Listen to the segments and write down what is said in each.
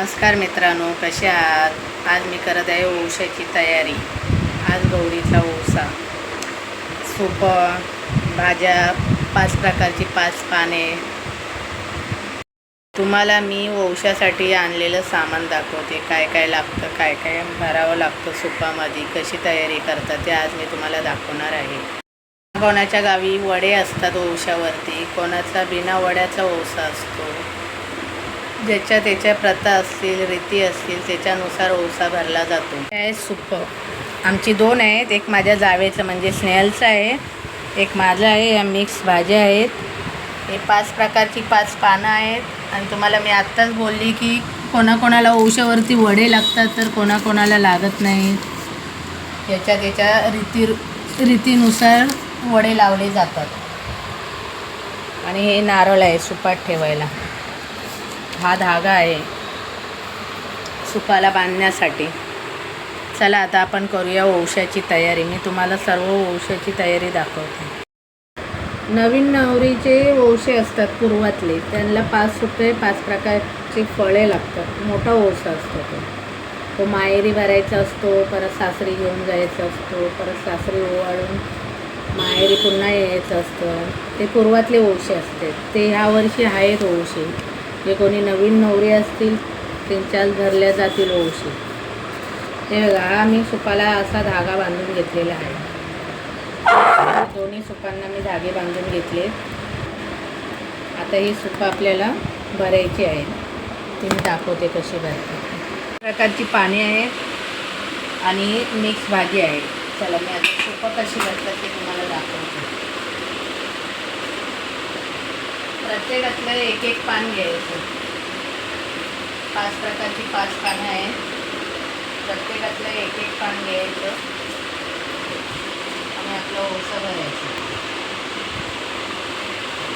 नमस्कार मित्रांनो कसे आहात? आज मी करत आहे ओशाची तयारी. आज गौरीचा ओसा. सूप भाज्या पाच प्रकारची पाच पाने. तुम्हाला मी ओशासाठी आणलेलं सामान दाखवते. काय काय लागतं काय काय भरावं लागतं सुपामध्ये कशी तयारी करतात ते आज मी तुम्हाला दाखवणार आहे. कोणाच्या गावी वडे असतात ओशावरती कोणाचा बिना वड्याचा ओसा असतो. ज्याच्या त्याच्या प्रथा असतील रीती असतील त्याच्यानुसार ओसा भरला जातो. हे आहे सुप आमची दोन आहेत. एक माझ्या जावेचं म्हणजे स्नेहलचं आहे. एक माझं आहे या मिक्स भाज्या आहेत. हे पाच प्रकारची पाच पानं आहेत. आणि तुम्हाला मी आत्ताच बोलली की कोणाकोणाला ओशावरती वडे लागतात तर कोणाकोणाला लागत नाहीत याच्या त्याच्या रीती रीतीनुसार वडे लावले जातात. आणि हे नारळ आहे सुपात ठेवायला. हा धागा आहे सुपाला बांधण्यासाठी. चला आता आपण करूया ओशाची तयारी. मी तुम्हाला सर्व ओशाची तयारी दाखवते. नवीन नवरीचे ओशे असतात पूर्वातले. त्यांना पाच रुपये पाच प्रकारची फळे लागतात. मोठा ओसा असतो तो. तो माहेरी भरायचा असतो परत सासरी घेऊन जायचा असतो परत सासरी ओवाळून माहेरी पुन्हा यायचं असतं. ते पूर्वातले ओशे असते ते ह्या वर्षी आहेत ओशे जे कोणी नवीन नवरी असतील त्यांच्यात धरल्या जातील ओशी हे बघा हा मी सुपाला असा धागा बांधून घेतलेला आहे. दोन्ही सुपांना मी धागे बांधून घेतले. आता ही सुपं आपल्याला भरायची आहे. ती मी दाखवते कशी भरते. प्रकारची पाने आहेत आणि मिक्स भाजी आहे. चला मी आता सुपं कशी भरतात ते तुम्हाला दाखवते. प्रत्येकातलं एक एक पान घ्यायचं. पाच प्रकारची पाच पानं आहेत. प्रत्येकातलं एक एक पान घ्यायचं. आणि आपलं ओसं भरायचं.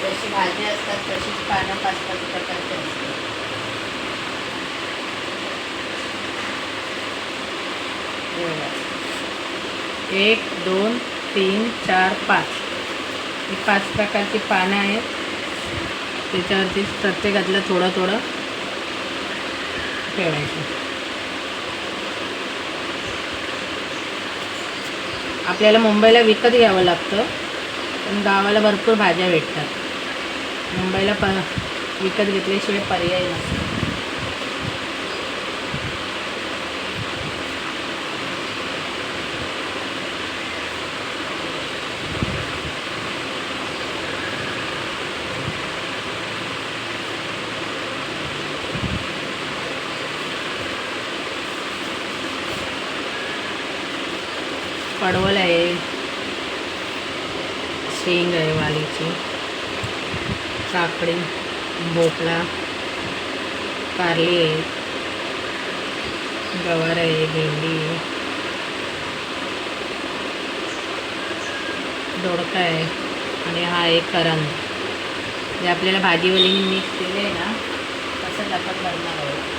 जशी भाजी असतात तशीच पानं पाच पाच प्रकारची असतात. एक दोन तीन चार पाच. ही पाच प्रकारची पानं आहेत. त्याच्यावरती प्रत्येकातलं थोडं थोडं. ठेवायचं. आपल्याला मुंबईला विकत घ्यावं लागतं पण गावाला भरपूर भाज्या भेटतात. मुंबईला प विकत घेतल्याशिवाय पर्याय नसतो पडवल आहे शेंग आहे वालीची. काकडी भोपळा कारली आहे. गवार आहे भेंडी आहे. दोडका आहे. आणि हा आहे करंद. जे आपल्याला भाजीवली मिक्स केले आहे ना तसंच आपण करणार आहोत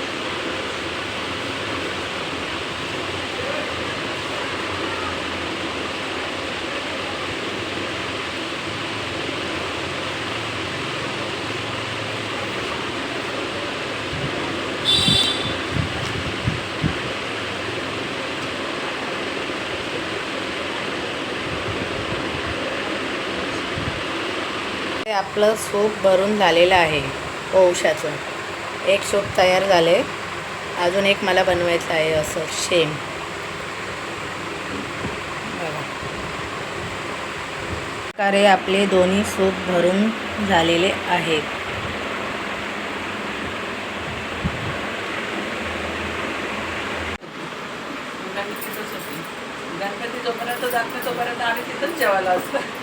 हे आपलं सूप भरून झालेलं आहे ओवशाचं एक सूप तयार झाले. अजून एक मला बनवायचं आहे असं शेम. बघा. प्रकारे आपले दोन्ही सूप भरून झालेले आहेत गणपती जोपर्यंत जात नाही तोपर्यंत आम्ही तिथंच जेवायला असतं.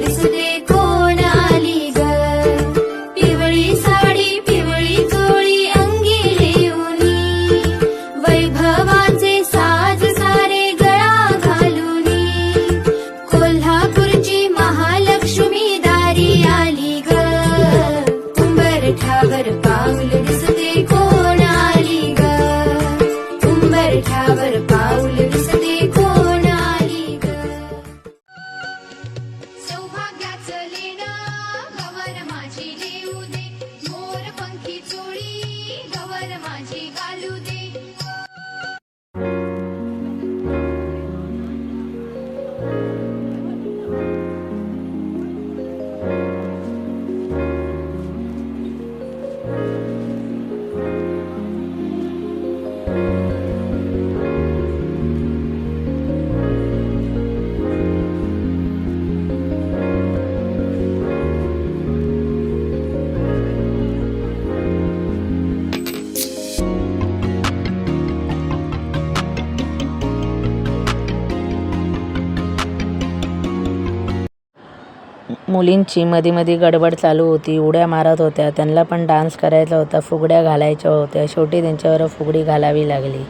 मुलींची मध्ये मध्ये गडबड चालू होती उड्या मारत होत्या त्यांना पण डान्स करायचा होता फुगड्या घालायच्या होत्या शेवटी त्यांच्यावर फुगडी घालावी लागली.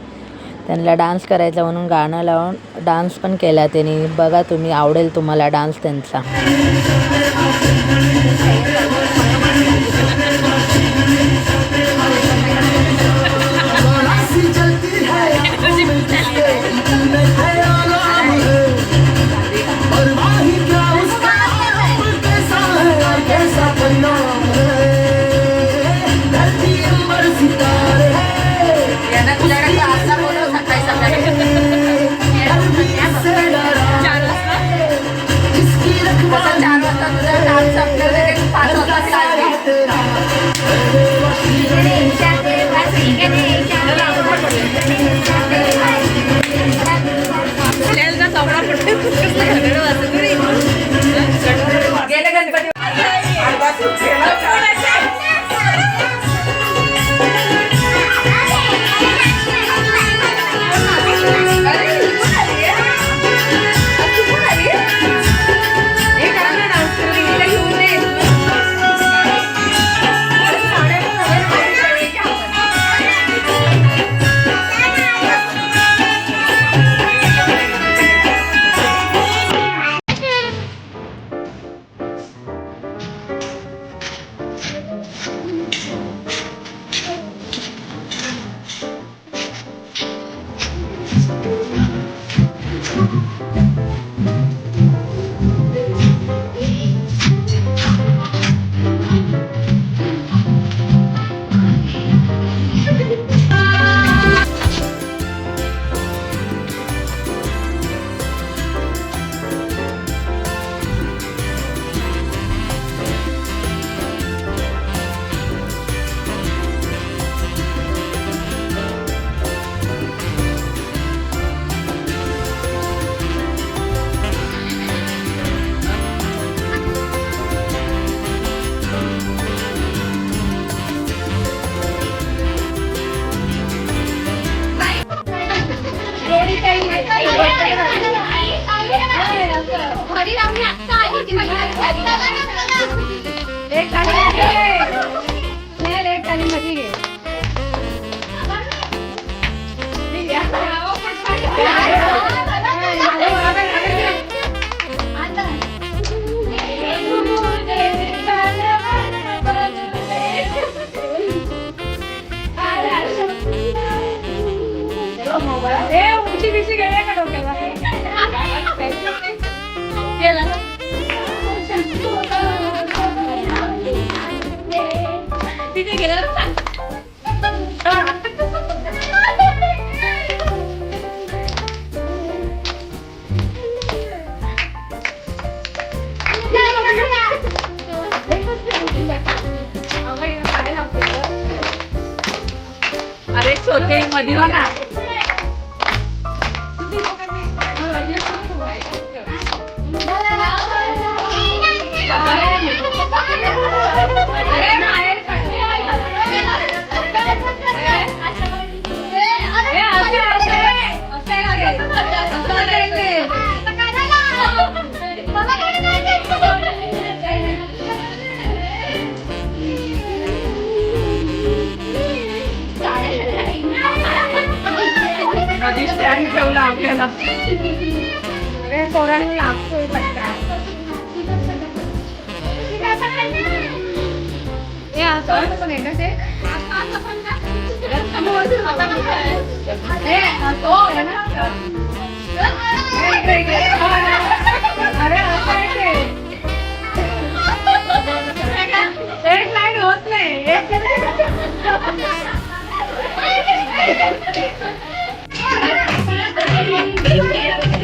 त्यांना डान्स करायचा म्हणून गाणं लावून डान्स पण केला त्यांनी. बघा तुम्ही आवडेल तुम्हाला डान्स त्यांचा. Obrigada. अरे सोते मध्ये हो ना मध्ये स्टँड ठेवला आपल्याला. पोरांनी लागतोय पट्टा हे असं पण आहे ना. ते. ¡Viva! ¡Viva!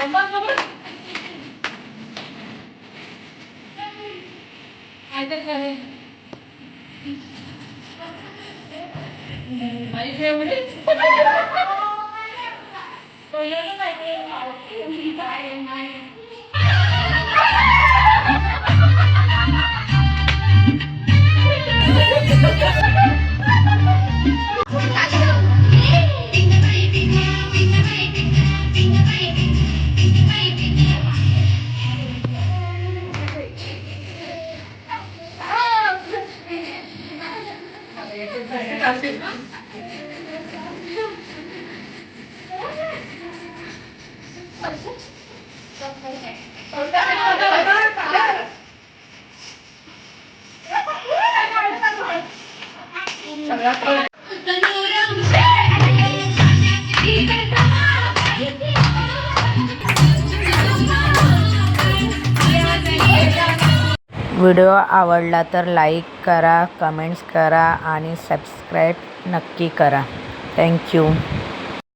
इकडे, इकडे. अरे असं आहे ते. एक लाईन होत नाही एक व्हिडिओ आवडला तर लाईक करा कमेंट्स करा आणि सबस्क्राईब नक्की करा. थँक्यू.